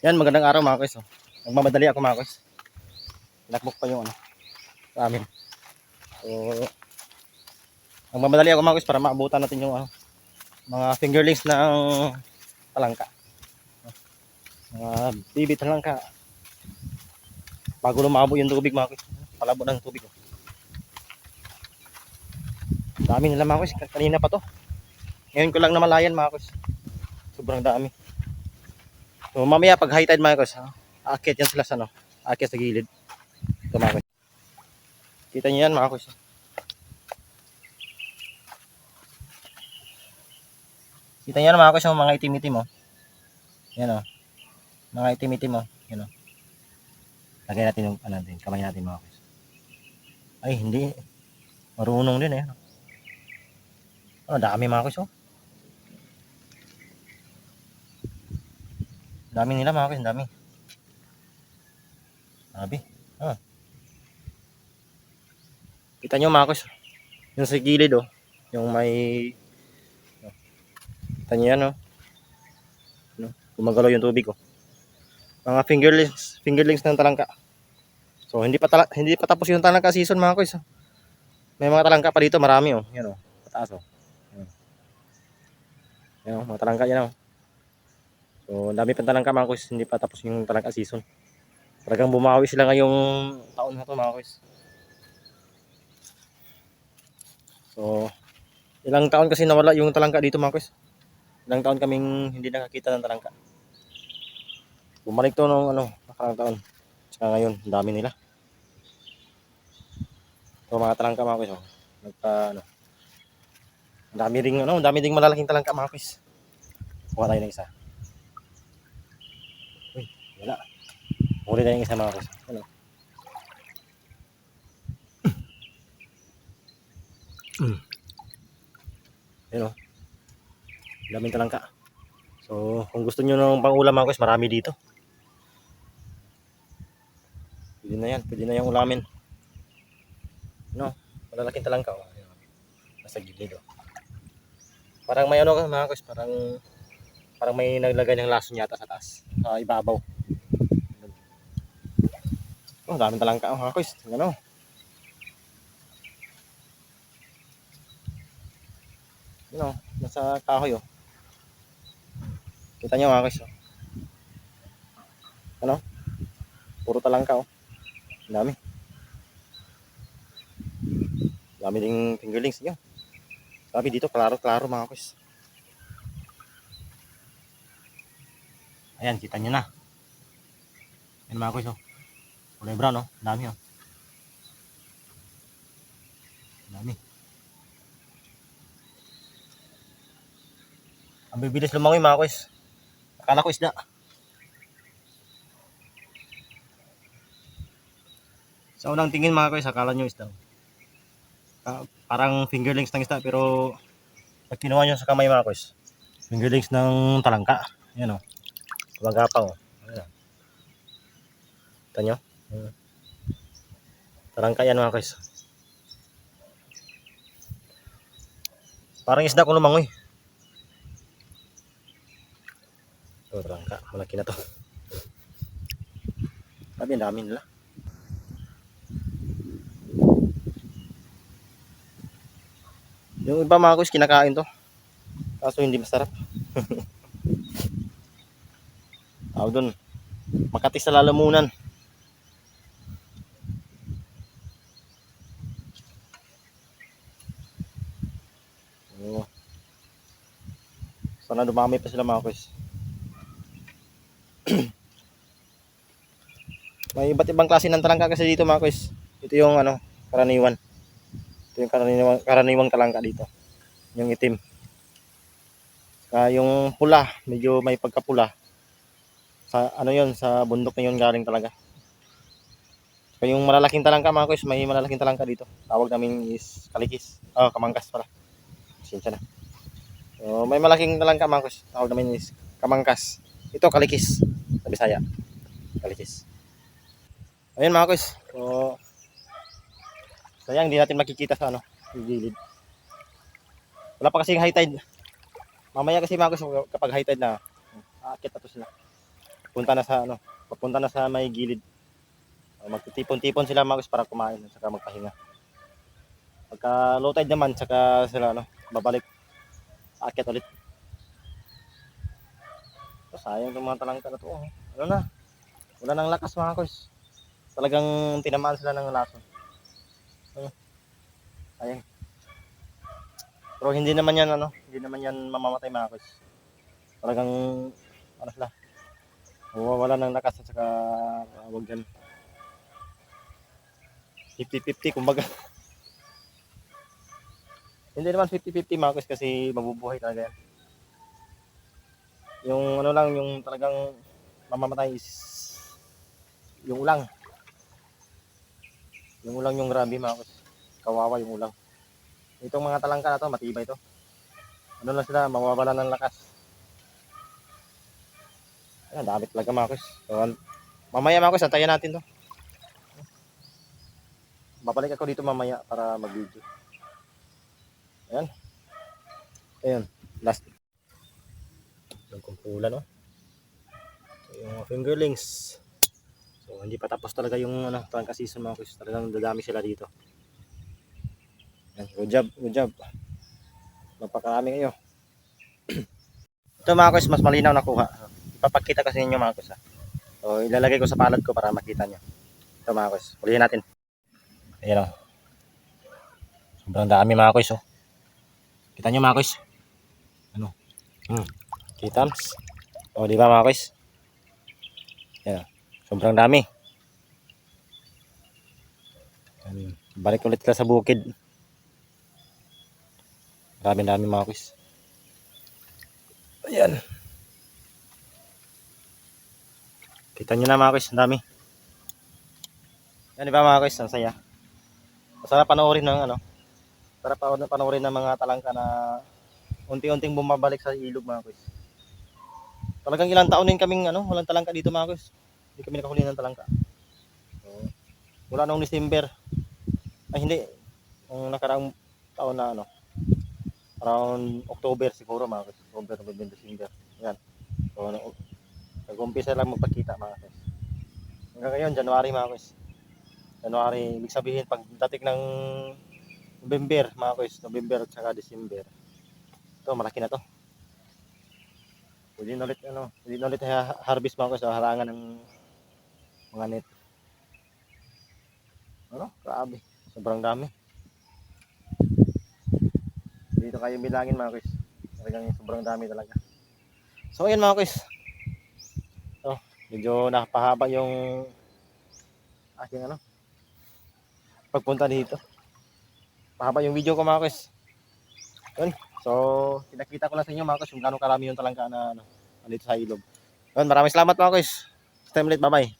Yan, magandang araw mga kuys. Oh. Nagmamadali ako mga kuys. Nakbook pa yung ano, sa amin. So, nagmamadali ako mga kuys para maabutan natin yung ano, mga fingerlings ng talangka. Mga bibi talangka. Bago lumabo yung tubig mga kuys. Palabo ng tubig. Oh. Dami nila mga kuys. Kanina pa to. Ngayon ko lang namalayan mga kuys. Sobrang dami. So mamaya pag high tide mga kuys, ah, aakyat yan sila sa ano, aakyat sa gilid. Ito mga kuys. Kita niyo yan mga kuys. Kita niyo yan mga kuys, yung mga itim-itim oh. Yan oh. Mga itim-itim oh. Yan oh. Lagay natin yung ano natin, kamay natin mga kuys. Ay, hindi. Marunong din eh. Oh, dami mga kuys oh. Dami nila mga kuys, dami. Sabi. Ah. Kita nyo mga kuys. Yung sa gilid oh. Yung may... Oh. Kita nyo yan oh. Ano? Gumagalaw yung tubig oh. Mga fingerlings, fingerlings ng talangka. So hindi pa tala, hindi pa tapos yung talangka season mga kuys. oh. May mga talangka pa dito, marami oh. Yan oh. Pataas oh. Yan oh, mga talangka yan oh. So, dami pa talangka mga kuys, hindi pa tapos yung talangka season. Talagang bumawi sila ngayong taon na to mga kuys. So, ilang taon kasi nawala yung talangka dito mga kuys. Ilang taon kaming hindi nakakita ng talangka. Bumalik to nung ano, nakarang taon. Tsaka ngayon, dami nila. So, mga talangka mga kuys, oh. Nagpa, ano, dami ring, ano, dami ding malalaking talangka mga kuys. Kuha tayo ng isa. Wala. Huli na yung isa mga kus. Ano? Mm. Ayun o. Daming talangka. So, kung gusto nyo ng pangulam mga kus, marami dito. Pwede na yan. Pwede na yung ulamin. No? Malalaking talangka. Oh. Oh. Nasa gilid o. Parang may ano mga kus, parang parang may naglagay ng lason yata sa taas. Sa ibabaw. Oh, daming talangka mga kuys. Ano? Yun oh, nasa kahoy oh. Kita niyo mga kuys oh. Ano? Puro talangka oh. Ang dami. Dami ding fingerlings niyo. Sabi dito, klaro-klaro mga kuys. Ayan, kita niyo na. Ayan mga kuys oh. Kulay brown, no? Dami, oh. Dami. Ang bibilis lumangoy, mga kuys. Akala ko isda. Sa unang tingin, mga kuys, akala nyo isda. Ah, parang fingerlings ng isda, pero pag kinuha nyo sa kamay, mga kuys, fingerlings ng talangka. Ayan, oh. Kumagapang, oh. Ayan. Kita nyo? Tarangka yan mga guys. Parang isda kung lumangoy. Ito, tarangka. Malaki na to. Sabi, ang dami nila. Yung iba mga guys, kinakain to. Kaso hindi masarap. Tawag dun. Makati sa lalamunan. Oo. Sana dumami pa sila mga kuys. May iba't ibang klase ng talangka kasi dito mga kuys. Ito yung ano, karaniwan. Ito yung karaniwang, karaniwang talangka dito. Yung itim. Saka yung pula, medyo may pagkapula. Sa ano yon sa bundok na yun galing talaga. Saka yung malalaking talangka mga kuys, may malalaking talangka dito. Tawag namin is kalikis. Oh, kamangkas pala. Pasensya na. So, may malaking talangka mga kus. Tawag namin is kamangkas. Ito kalikis. Sa Bisaya. Kalikis. Ayun mga kus. So, sayang hindi natin makikita sa ano, gilid. Wala pa kasi high tide. Mamaya kasi mga kus, kapag high tide na, aakit na to sila. punta na sa ano, papunta na sa may gilid. Magtitipon-tipon sila mga guys para kumain at saka magpahinga. Pagka low tide naman, saka sila ano, babalik. Aakyat ulit. Oh, sayang itong mga talangka na to. Oh. Ano na? Wala nang lakas mga guys. Talagang tinamaan sila ng lason. Ano? Sayang. Pero hindi naman yan ano, hindi naman yan mamamatay mga guys. Talagang ano sila. Wala ng lakas at saka wag yan. 50-50 kumbaga. Hindi naman 50-50 mga guys kasi mabubuhay talaga yan. Yung ano lang, yung talagang mamamatay is yung ulang. Yung ulang yung grabe guys. Kawawa yung ulang. Itong mga talangka na to, matibay to. Ano lang sila, mawawala ng lakas. Ayan, dami talaga guys. So, mamaya mga guys, antayin natin to. Babalik ako dito mamaya para mag-video. Ayan. Ayan, last. Yung kumpulan, no? So, yung fingerlings. So, hindi pa tapos talaga yung ano, trangka season mga guys. Talagang dadami sila dito. Yan, good job, good job. Magpakarami kayo. Ito mga guys, mas malinaw na kuha. Ipapakita kasi ninyo mga guys. ha. So, ilalagay ko sa palad ko para makita nyo. Ito mga guys, ulihin natin. Ayan o. Sobrang dami mga guys oh. Kita nyo mga guys. Ano? Hmm. Kitams. O, di ba mga guys? Ayan. Sobrang dami. Ayan. Balik ulit ka sa bukid. Marami dami mga quiz. Ayan. Kita nyo na mga quiz, ang dami. Yan di ba mga quiz, ang saya. Masarap panoorin ng ano. Masarap pa- panoorin ng mga talangka na unti-unting bumabalik sa ilog mga quiz. Talagang ilang taon din kaming ano, walang talangka dito mga quiz. Hindi kami nakahuli ng talangka. So, mula nung December. Ay hindi. Nung nakaraang taon na ano, around October siguro mga kasi October, November, December. Yan. So, nag-umpisa lang magpakita mga kasi. Hanggang ngayon, January mga kasi. January, ibig sabihin pag dating ng November mga kasi, November at saka December. Ito, malaki na to. Pwede na ulit, ano, pwede na ulit ha- harvest mga kasi, harangan ng mga net. Ano? Grabe. Sobrang dami. Dito kayo bilangin mga kuys. Talagang sobrang dami talaga. So ayan mga kuys. So, medyo napahaba yung aking ano pagpunta dito. Pahaba yung video ko mga kuys. Yun. So, pinakita ko lang sa inyo mga kuys kung gaano karami yung talangka na ano, dito sa ilog. Yun, maraming salamat mga. Next time ulit, bye-bye.